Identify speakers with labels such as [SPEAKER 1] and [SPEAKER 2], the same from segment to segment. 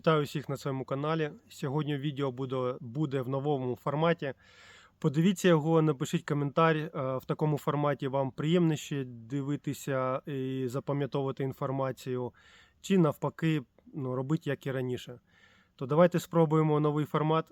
[SPEAKER 1] Вітаю всіх на своєму каналі. Сьогодні відео буде, буде в новому форматі. Подивіться його, напишіть коментар. Е, В такому форматі вам приємніше дивитися і запам'ятовувати інформацію, чи навпаки, ну, робити як і раніше. То давайте спробуємо новий формат.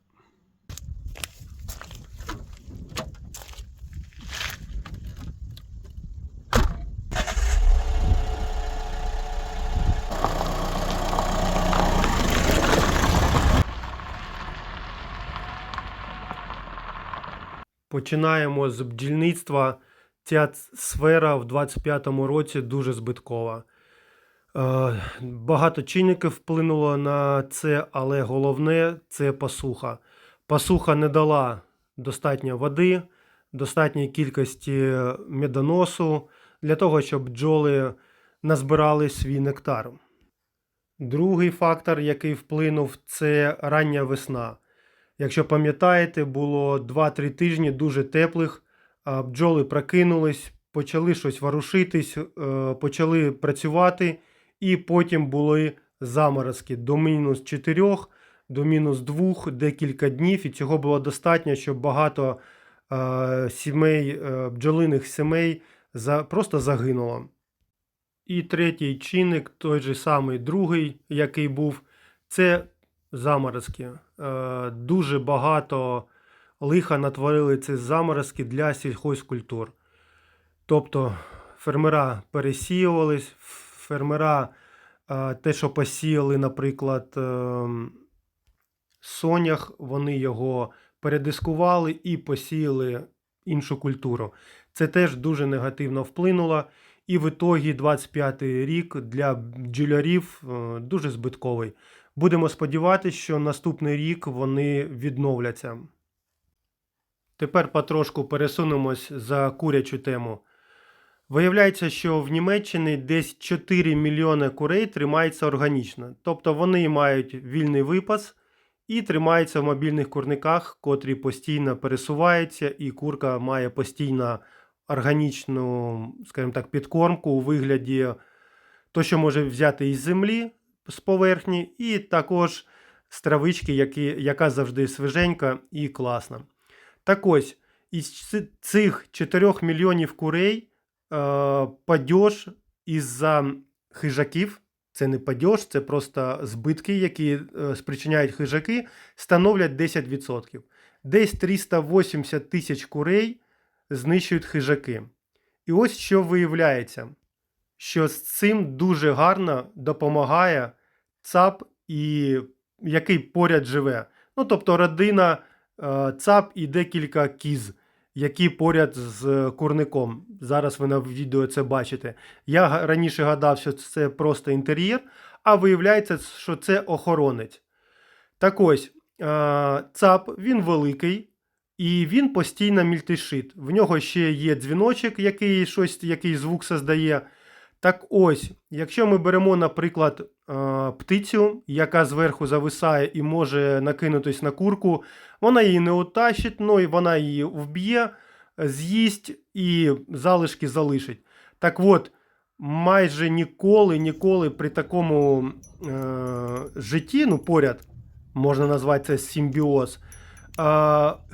[SPEAKER 1] Починаємо з бджільництва. Ця сфера в 25-му році дуже збиткова. Е, Багато чинників вплинуло на це, але головне це пасуха. Пасуха не дала достатньо води, достатньої кількості медоносу для того, щоб бджоли назбирали свій нектар. Другий фактор, який вплинув, це рання весна. Якщо пам'ятаєте, було 2-3 тижні дуже теплих, бджоли прокинулись, почали щось ворушитись, е, почали працювати, і потім були заморозки до мінус 4, до мінус 2, декілька днів, і цього було достатньо, щоб багато е, сімей, е, бджолиних сімей просто загинуло. І третій чинник, той же самий другий, який був, це заморозки. Е, Дуже багато лиха натворили ці заморозки для сільхозкультур. Тобто фермера пересіювались, фермера е, те, що посіяли, наприклад, е, сонях, вони його передискували і посіяли іншу культуру. Це теж дуже негативно вплинуло. І в ітогі 25-й рік для бджолярів дуже збитковий. Будемо сподіватися, що наступний рік вони відновляться. Тепер потрошку пересунемось за курячу тему. Виявляється, що в Німеччині десь 4 мільйони курей тримається органічно. Тобто вони мають вільний випас і тримаються в мобільних курниках, котрі постійно пересуваються, і курка має постійно органічну, скажімо так, підкормку у вигляді то, що може взяти із землі з поверхні, і також з травички, які, яка завжди свіженька і класна. Так ось, із цих 4 мільйонів курей е, падьож із-за хижаків, це не падьож, це просто збитки, які е, спричиняють хижаки, становлять 10%. Десь 380 тисяч курей знищують хижаки. І ось що виявляється, що з цим дуже гарно допомагає ЦАП, і який поряд живе. Ну, тобто родина е, ЦАП і декілька кіз, які поряд з курником. Зараз ви на відео це бачите. Я раніше гадав, що це просто інтер'єр, а виявляється, що це охоронець. Так ось, е, ЦАП він великий, і він постійно мільтешить. В нього ще є дзвіночок, який щось, який звук создає. Так ось, якщо ми беремо, наприклад, е, птицю, яка зверху зависає і може накинутись на курку, вона її не утащить, ну і вона її вб'є, з'їсть і залишки залишить. Так от, майже ніколи, ніколи при такому е, житті, ну поряд, можна назвати це симбіоз, е,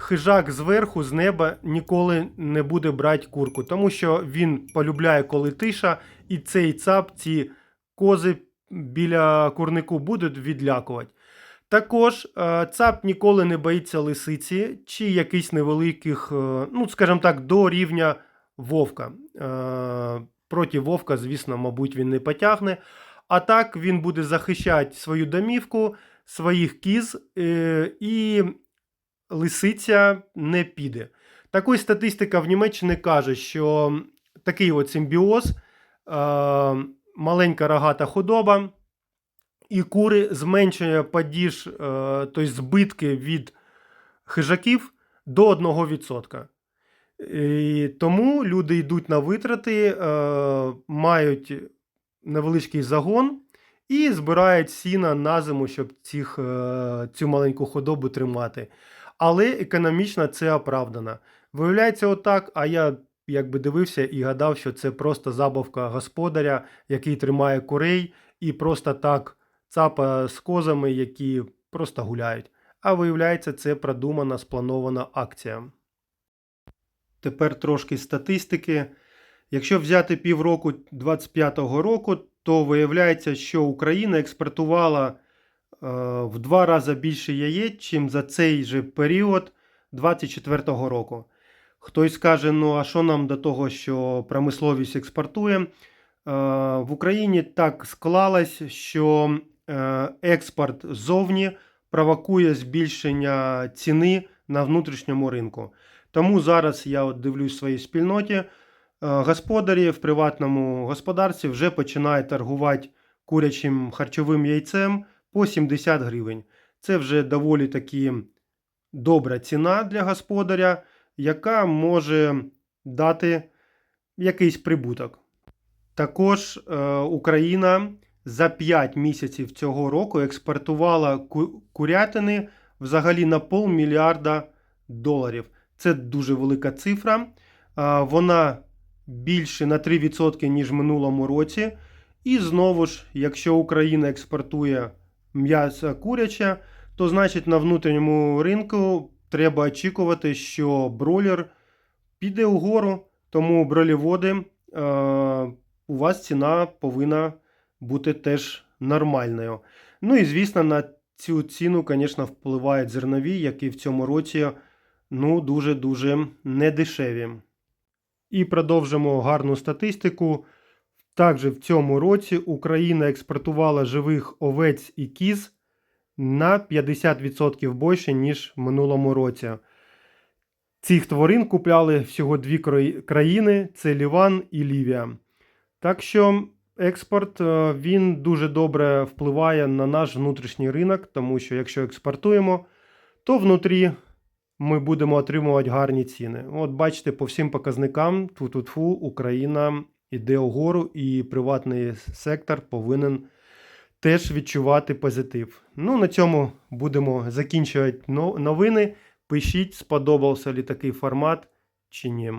[SPEAKER 1] хижак зверху, з неба ніколи не буде брати курку, тому що він полюбляє, коли тиша, і цей цап, ці кози біля курнику будуть відлякувати. Також е, цап ніколи не боїться лисиці чи якихось невеликих, е, ну, скажімо так, до рівня вовка. Е, Проти вовка, звісно, мабуть, він не потягне. А так він буде захищати свою домівку, своїх кіз, і лисиця не піде. Також статистика в Німеччині каже, що такий от симбіоз, е, маленька рогата худоба, і кури зменшує падіж, тобто збитки від хижаків до 1%. І тому люди йдуть на витрати, е, мають невеличкий загон і збирають сіна на зиму, щоб цих, цю маленьку худобу тримати. Але економічно це оправдано. Виявляється отак, а я якби дивився і гадав, що це просто забавка господаря, який тримає курей і просто так цапа з козами, які просто гуляють. А виявляється, це продумана, спланована акція. Тепер трошки статистики. Якщо взяти півроку 2025 року, то виявляється, що Україна експортувала в два рази більше яєць, чим за цей же період 2024 року. Хтось скаже, ну а що нам до того, що промисловість експортує? Е, В Україні так склалось, що е, експорт ззовні провокує збільшення ціни на внутрішньому ринку. Тому зараз я от дивлюсь в своїй спільноті. е, Господарі в приватному господарстві вже починають торгувати курячим харчовим яйцем по 70 гривень. Це вже доволі таки добра ціна для господаря, яка може дати якийсь прибуток. Також е, Україна за 5 місяців цього року експортувала ку- курятини взагалі на полмільярда доларів. Це дуже велика цифра. А, Вона більше на 3%, ніж в минулому році. І знову ж, якщо Україна експортує м'ясо куряче, то значить на внутрішньому ринку треба очікувати, що бройлер піде угору, тому броліводи е, у вас ціна повинна бути теж нормальною. Ну і звісно, на цю ціну, звісно, впливають зернові, які в цьому році ну, дуже-дуже недешеві. І продовжимо гарну статистику. Також в цьому році Україна експортувала живих овець і кіз на 50% більше, ніж в минулому році. Цих тварин купляли всього дві країни: це Ліван і Лівія. Так що експорт е, він дуже добре впливає на наш внутрішній ринок, тому що якщо експортуємо, то внутрі ми будемо отримувати гарні ціни. От бачите, по всім показникам тфу-тфу-тфу, Україна йде угору, і приватний сектор повинен теж відчувати позитив. Ну, на цьому будемо закінчувати новини. Пишіть, сподобався ли такий формат чи ні.